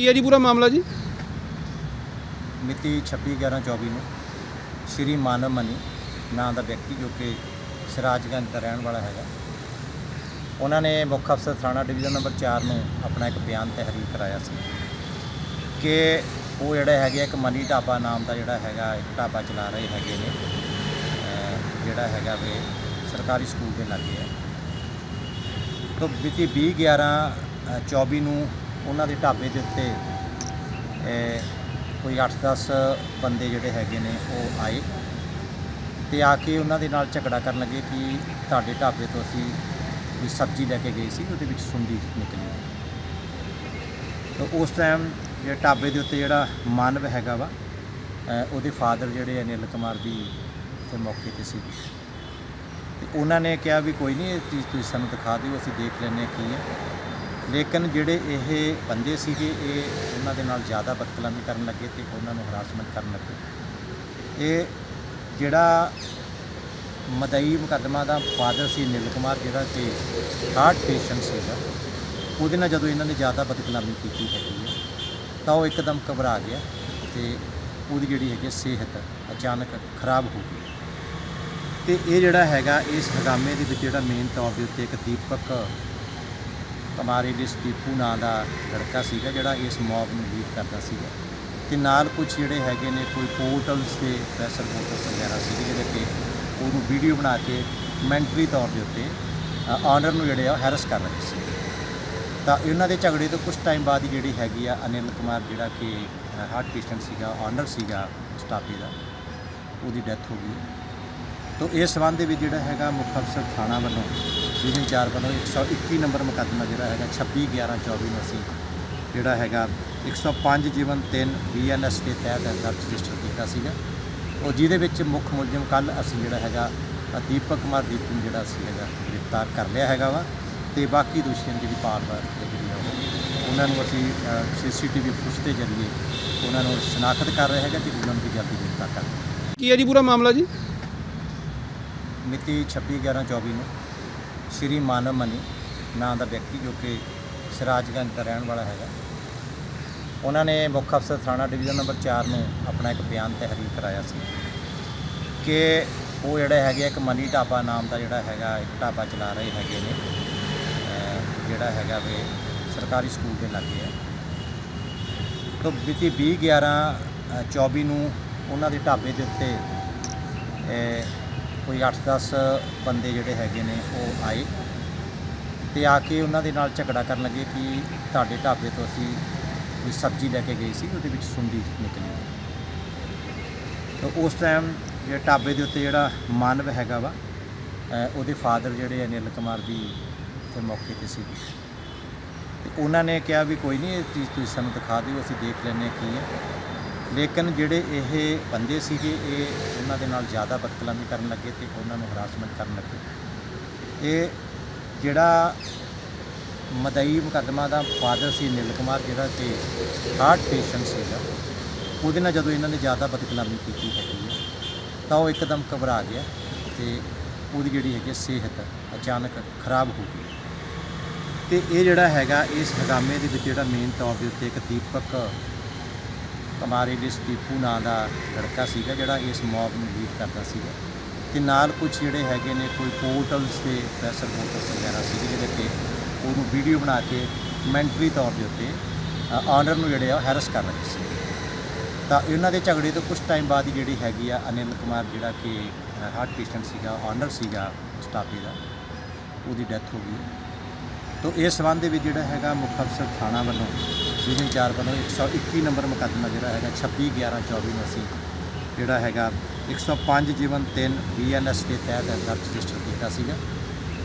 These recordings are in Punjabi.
ਕੀ ਹੈ ਜੀ ਪੂਰਾ ਮਾਮਲਾ ਜੀ? ਮਿਤੀ 26/11/24 ਨੂੰ ਸ਼੍ਰੀ ਮਾਨਵ ਮਨੀ ਨਾਂ ਦਾ ਵਿਅਕਤੀ ਜੋ ਕਿ ਸਿਰਾਜਗੰਜ ਦਾ ਰਹਿਣ ਵਾਲਾ ਹੈਗਾ। ਉਹਨਾਂ ਨੇ ਮੁੱਖ ਅਫਸਰ ਥਾਣਾ ਡਿਵੀਜ਼ਨ ਨੰਬਰ 4 ਨੂੰ ਆਪਣਾ ਇੱਕ ਬਿਆਨ ਤਹਿਰੀਰ ਕਰਾਇਆ ਸੀ ਕਿ ਉਹ ਜਿਹੜਾ ਹੈਗੇ ਇੱਕ ਮਨੀ ਢਾਬਾ ਨਾਮ ਦਾ ਜਿਹੜਾ ਹੈਗਾ, ਇੱਕ ਢਾਬਾ ਚਲਾ ਰਹੇ ਹੈਗੇ ਨੇ। ਜਿਹੜਾ ਹੈਗਾ ਵੇ ਸਰਕਾਰੀ ਸਕੂਲ ਦੇ ਲਾਗੇ ਹੈ ਤੋਂ ਮਿਤੀ 20/11/24 ਨੂੰ ਉਹਨਾਂ ਦੇ ਢਾਬੇ ਦੇ ਉੱਤੇ ਕੋਈ 8-10 ਬੰਦੇ ਜਿਹੜੇ ਹੈਗੇ ਨੇ, ਉਹ ਆਏ ਤੇ ਆ ਕੇ ਉਹਨਾਂ ਦੇ ਨਾਲ ਝਗੜਾ ਕਰਨ ਲੱਗੇ ਕਿ ਤੁਹਾਡੇ ਢਾਬੇ ਤੋਂ ਅਸੀਂ ਵੀ ਸਬਜ਼ੀ ਲੈ ਕੇ ਗਏ ਸੀ, ਉਹਦੇ ਵਿੱਚ ਸੁੰਡੀ ਨਿਕਲੀ ਤਾਂ ਉਸ ਟਾਈਮ ਜੇ ਢਾਬੇ ਦੇ ਉੱਤੇ ਜਿਹੜਾ ਮਾਨਵ ਹੈਗਾ ਵਾ ਉਹਦੇ ਫਾਦਰ ਜਿਹੜੇ ਅਨਿਲ ਕੁਮਾਰ ਦੀ ਤੇ ਮੌਕੇ ਤੇ ਸੀ। ਤੇ ਉਹਨਾਂ ਨੇ ਕਿਹਾ ਵੀ ਕੋਈ ਨਹੀਂ ਇਹ ਚੀਜ਼ ਤੁਸੀਂ ਸਾਨੂੰ ਦਿਖਾ ਦਿਓ, ਅਸੀਂ ਦੇਖ ਲੈਂਦੇ ਹਾਂ ਕੀ ਹੈ। ਲੇਕਿਨ ਜਿਹੜੇ ਇਹ ਬੰਦੇ ਸੀਗੇ, ਇਹ ਉਹਨਾਂ ਦੇ ਨਾਲ ਜ਼ਿਆਦਾ ਬਦਕਲਾਮੀ ਕਰਨ ਲੱਗੇ ਤੇ ਉਹਨਾਂ ਨੂੰ ਹਰਾਸਮੈਂਟ ਕਰਨ ਲੱਗੇ। ਇਹ ਜਿਹੜਾ ਮਦਈ ਮੁਕੱਦਮਾ ਦਾ ਫਾਦਰ ਸੀ ਨਿਲ ਕੁਮਾਰ, ਜਿਹੜਾ ਕਿ ਹਾਰਟ ਪੇਸ਼ੈਂਟ ਸੀਗਾ, ਉਹਦੇ ਨਾਲ ਜਦੋਂ ਇਹਨਾਂ ਨੇ ਜ਼ਿਆਦਾ ਬਦਕਲਾਮੀ ਕੀਤੀ ਹੈਗੀ ਹੈ, ਤਾਂ ਉਹ ਇੱਕਦਮ ਘਬਰਾ ਗਿਆ ਤੇ ਉਹਦੀ ਜਿਹੜੀ ਹੈਗੀ ਸਿਹਤ ਅਚਾਨਕ ਖਰਾਬ ਹੋ ਗਈ। ਤੇ ਇਹ ਜਿਹੜਾ ਹੈਗਾ, ਇਸ ਹਗਾਮੇ ਦੇ ਵਿੱਚ ਜਿਹੜਾ ਮੇਨ ਤੌਰ ਦੇ ਉੱਤੇ ਇੱਕ ਦੀਪਕ ਕੁਮਾਰੀ ਜਿਸ ਦੀਪੂ ਨਾਂ ਦਾ ਲੜਕਾ ਸੀਗਾ ਜਿਹੜਾ ਇਸ ਮੌਬ ਨੂੰ ਲੀਡ ਕਰਦਾ ਸੀਗਾ। ਤੇ ਨਾਲ ਕੁਝ ਜਿਹੜੇ ਹੈਗੇ ਨੇ, ਕੋਈ ਪੋਰਟਲਸ ਤੇ ਪ੍ਰੈਸ ਪੋਰਟਲਸ ਵਗੈਰਾ ਸੀਗੇ ਜਿਹੜੇ ਕਿ ਉਹਨੂੰ ਵੀਡੀਓ ਬਣਾ ਕੇ ਮੈਂਟਰੀ ਤੌਰ ਦੇ ਉੱਤੇ ਆਨਰ ਨੂੰ ਜਿਹੜੇ ਆ ਹੈਰਸ ਕਰ ਰਹੇ ਸੀ। ਤਾਂ ਇਹਨਾਂ ਦੇ ਝਗੜੇ ਤੋਂ ਕੁਝ ਟਾਈਮ ਬਾਅਦ ਹੀ ਜਿਹੜੀ ਹੈਗੀ ਆ ਅਨਿਲ ਕੁਮਾਰ ਜਿਹੜਾ ਕਿ ਹਾਰਟ ਪੇਸ਼ੈਂਟ ਸੀਗਾ ਆਨਰ ਸੀਗਾ ਸਟਾਫੀ ਦਾ, ਉਹਦੀ ਡੈਥ ਹੋ ਗਈ। ਤੋ ਇਸ ਸੰਬੰਧ ਦੇ ਵਿੱਚ ਜਿਹੜਾ ਹੈਗਾ ਮੁੱਖ ਅਫਸਰ ਥਾਣਾ ਵੱਲੋਂ ਡਿਵੀਜ਼ਨ 4 ਵੱਲੋਂ 121 ਨੰਬਰ ਮੁਕੱਦਮਾ ਜਿਹੜਾ ਹੈਗਾ 26 11 24 ਨੂੰ ਅਸੀਂ ਜਿਹੜਾ ਹੈਗਾ 105 ਜੀਵਨ 3 ਬੀਐਨਐਸ ਦੇ ਤਹਿਤ ਦਰਜ ਰਜਿਸਟਰ ਕੀਤਾ ਸੀਗਾ। ਉਹ ਜਿਹਦੇ ਵਿੱਚ ਮੁੱਖ ਮੁਲਜ਼ਮ ਕੱਲ ਅਸੀਂ ਜਿਹੜਾ ਹੈਗਾ ਦੀਪਕ ਕੁਮਾਰ ਦੀਪੂ ਨੂੰ ਜਿਹੜਾ ਅਸੀਂ ਹੈਗਾ ਗ੍ਰਿਫਤਾਰ ਕਰ ਲਿਆ ਹੈਗਾ ਵਾ ਤੇ ਬਾਕੀ ਦੋਸ਼ੀਆਂ ਦੀ ਪਾਲਵਾਰ ਜਿਹੜੀ ਆ ਉਹ ਉਹਨਾਂ ਨੂੰ ਅਸੀਂ ਸੀਸੀਟੀਵੀ ਫੁਟੇਜ ਦੇ ਜ਼ਰੀਏ ਉਹਨਾਂ ਨੂੰ ਸ਼ਨਾਖਤ ਕਰ ਰਹੇ ਹੈਗਾ ਕਿ ਉਹਨਾਂ ਨੂੰ ਵੀ ਜਲਦੀ ਗ੍ਰਿਫਤਾਰ ਕਰ। ਕੀ ਹੈ ਜੀ ਪੂਰਾ ਮਾਮਲਾ ਜੀ? ਮਿਤੀ 26/11/24 ਨੂੰ। ਸ਼੍ਰੀ ਮਾਨਵ ਮਨੀ ਨਾਂ ਦਾ ਵਿਅਕਤੀ ਜੋ ਕਿ ਸਿਰਾਜਗੰਜ ਦਾ ਰਹਿਣ ਵਾਲਾ ਹੈਗਾ। ਉਹਨਾਂ ਨੇ ਮੁੱਖ ਅਫਸਰ ਥਾਣਾ ਡਿਵੀਜ਼ਨ ਨੰਬਰ 4 ਨੂੰ ਆਪਣਾ ਇੱਕ ਬਿਆਨ ਤਹਿਰੀਰ ਕਰਾਇਆ ਸੀ ਕਿ ਉਹ ਜਿਹੜਾ ਹੈਗਾ ਇੱਕ ਮਨੀ ਢਾਬਾ ਨਾਮ ਦਾ ਜਿਹੜਾ ਹੈਗਾ, ਇੱਕ ਢਾਬਾ ਚਲਾ ਰਹੇ ਹੈਗੇ ਨੇ। ਜਿਹੜਾ ਹੈਗਾ ਵੇ ਸਰਕਾਰੀ ਸਕੂਲ ਦੇ ਲਾਗੇ ਹੈ। ਤੋਂ ਮਿਤੀ 20/11/24 ਨੂੰ ਉਹਨਾਂ ਦੇ ਢਾਬੇ ਦੇ ਉੱਤੇ ਕੋਈ 8-10 ਬੰਦੇ ਜਿਹੜੇ ਹੈਗੇ ਨੇ ਉਹ ਆਏ ਤੇ ਆ ਕੇ ਉਹਨਾਂ ਦੇ ਨਾਲ ਝਗੜਾ ਕਰਨ ਲੱਗੇ ਕਿ ਤੁਹਾਡੇ ਢਾਬੇ ਤੋਂ ਅਸੀਂ ਕੋਈ ਸਬਜ਼ੀ ਲੈ ਕੇ ਗਏ ਸੀ, ਉਹਦੇ ਵਿੱਚ ਸੁੰਡੀ ਨਿਕਲੀ ਤਾਂ ਉਸ ਟਾਈਮ ਜੇ ਢਾਬੇ ਦੇ ਉੱਤੇ ਜਿਹੜਾ ਮਾਨਵ ਹੈਗਾ ਵਾ ਉਹਦੇ ਫਾਦਰ ਜਿਹੜੇ ਅਨਿਲ ਕੁਮਾਰ ਦੀ ਤੇ ਮੌਕੇ ਤੇ ਸੀ। ਤੇ ਉਹਨਾਂ ਨੇ ਕਿਹਾ ਵੀ ਕੋਈ ਨਹੀਂ ਇਹ ਚੀਜ਼ ਤੁਸੀਂ ਸਾਨੂੰ ਦਿਖਾ ਦਿਓ, ਅਸੀਂ ਦੇਖ ਲੈਂਦੇ ਕੀ ਹੈ। ਲੇਕਿਨ ਜਿਹੜੇ ਇਹ ਬੰਦੇ ਸੀਗੇ, ਇਹ ਉਹਨਾਂ ਦੇ ਨਾਲ ਜ਼ਿਆਦਾ ਬਦਕਲਾਮੀ ਕਰਨ ਲੱਗੇ ਤੇ ਉਹਨਾਂ ਨੂੰ ਹਰਾਸਮੈਂਟ ਕਰਨ ਲੱਗੇ। ਇਹ ਜਿਹੜਾ ਮਦਈ ਮੁਕੱਦਮਾ ਦਾ ਫਾਦਰ ਸੀ ਨਿਲ ਕੁਮਾਰ, ਜਿਹੜਾ ਕਿ ਹਾਰਟ ਪੇਸ਼ੈਂਟ ਸੀਗਾ, ਉਹਦੇ ਨਾਲ ਜਦੋਂ ਇਹਨਾਂ ਨੇ ਜ਼ਿਆਦਾ ਬਦਕਲਾਮੀ ਕੀਤੀ ਹੈਗੀ ਹੈ ਤਾਂ ਉਹ ਇੱਕਦਮ ਘਬਰਾ ਗਿਆ ਤੇ ਉਹਦੀ ਜਿਹੜੀ ਹੈਗੀ ਸਿਹਤ ਅਚਾਨਕ ਖਰਾਬ ਹੋ ਗਈ। ਤੇ ਇਹ ਜਿਹੜਾ ਹੈਗਾ, ਇਸ ਹਗਾਮੇ ਦੇ ਵਿੱਚ ਜਿਹੜਾ ਮੇਨ ਤੌਰ ਦੇ ਉੱਤੇ ਇੱਕ ਦੀਪਕ ਕੁਮਾਰੀ ਜਿਸ ਦੀਪੂ ਨਾਂ ਦਾ ਲੜਕਾ ਸੀਗਾ ਜਿਹੜਾ ਇਸ ਮੌਬ ਨੂੰ ਲੀਡ ਕਰਦਾ ਸੀਗਾ। ਤੇ ਨਾਲ ਕੁਝ ਜਿਹੜੇ ਹੈਗੇ ਨੇ ਕੋਈ ਪੋਰਟਲਸ ਤੇ ਪ੍ਰੈਸ ਪੋਰਟਲਸ ਵਗੈਰਾ ਸੀਗੇ ਜਿਹਦੇ ਕਿ ਉਹਨੂੰ ਵੀਡੀਓ ਬਣਾ ਕੇ ਮੈਂਟਰੀ ਤੌਰ ਦੇ ਉੱਤੇ ਆਨਰ ਨੂੰ ਜਿਹੜੇ ਆ ਹੈਰਸ ਕਰ ਰਹੇ ਸੀ ਤਾਂ ਇਹਨਾਂ ਦੇ ਝਗੜੇ ਤੋਂ ਕੁਝ ਟਾਈਮ ਬਾਅਦ ਹੀ ਜਿਹੜੀ ਹੈਗੀ ਆ ਅਨਿਲ ਕੁਮਾਰ ਜਿਹੜਾ ਕਿ ਹਾਰਟ ਪੇਸ਼ੈਂਟ ਸੀਗਾ ਆਨਰ ਸੀਗਾ ਸਟਾਫੀ ਦਾ, ਉਹਦੀ ਡੈਥ ਹੋ ਗਈ। ਤਾਂ ਇਸ ਸੰਬੰਧ ਦੇ ਵਿੱਚ ਜਿਹੜਾ ਹੈਗਾ ਮੁੱਖ ਅਫਸਰ ਥਾਣਾ ਵੱਲੋਂ ਡਿਵੀਜ਼ਨ 4 ਵੱਲੋਂ 121 ਨੰਬਰ ਮੁਕੱਦਮਾ ਜਿਹੜਾ ਹੈਗਾ 26 11 24 ਨੂੰ ਅਸੀਂ ਜਿਹੜਾ ਹੈਗਾ 105 ਜੀਵਨ 3 ਬੀਐਨਐਸ ਦੇ ਤਹਿਤ ਦਰਜ ਰਜਿਸਟਰ ਕੀਤਾ ਸੀਗਾ।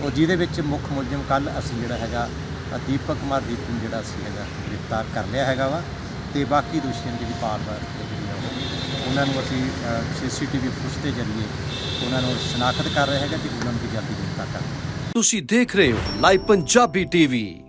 ਉਹ ਜਿਹਦੇ ਵਿੱਚ ਮੁੱਖ ਮੁਲਜ਼ਮ ਕੱਲ ਅਸੀਂ ਜਿਹੜਾ ਹੈਗਾ ਅ, ਦੀਪਕ ਕੁਮਾਰ ਦੀਪ ਨੂੰ ਜਿਹੜਾ ਅਸੀਂ ਹੈਗਾ ਗ੍ਰਿਫਤਾਰ ਕਰ ਲਿਆ ਹੈਗਾ ਵਾ ਤੇ ਬਾਕੀ ਦੋਸ਼ੀਆਂ ਦੀ ਜਿਹੜੀ ਪਾਲਵਾਰ ਜਿਹੜੀ ਉਹਨਾਂ ਨੂੰ ਅਸੀਂ ਸੀਸੀਟੀਵੀ ਫੁਟੇਜ ਦੇ ਜ਼ਰੀਏ ਉਹਨਾਂ ਨੂੰ ਸ਼ਨਾਖਤ ਕਰ ਰਹੇ ਹੈਗਾ ਕਿ ਉਹਨਾਂ ਨੂੰ ਜਲਦੀ ਗ੍ਰਿਫਤਾਰ ਕਰ ਲਈਏ। ਤੁਸੀਂ ਦੇਖ ਰਹੇ ਹੋ ਲਾਈਵ ਪੰਜਾਬੀ ਟੀਵੀ।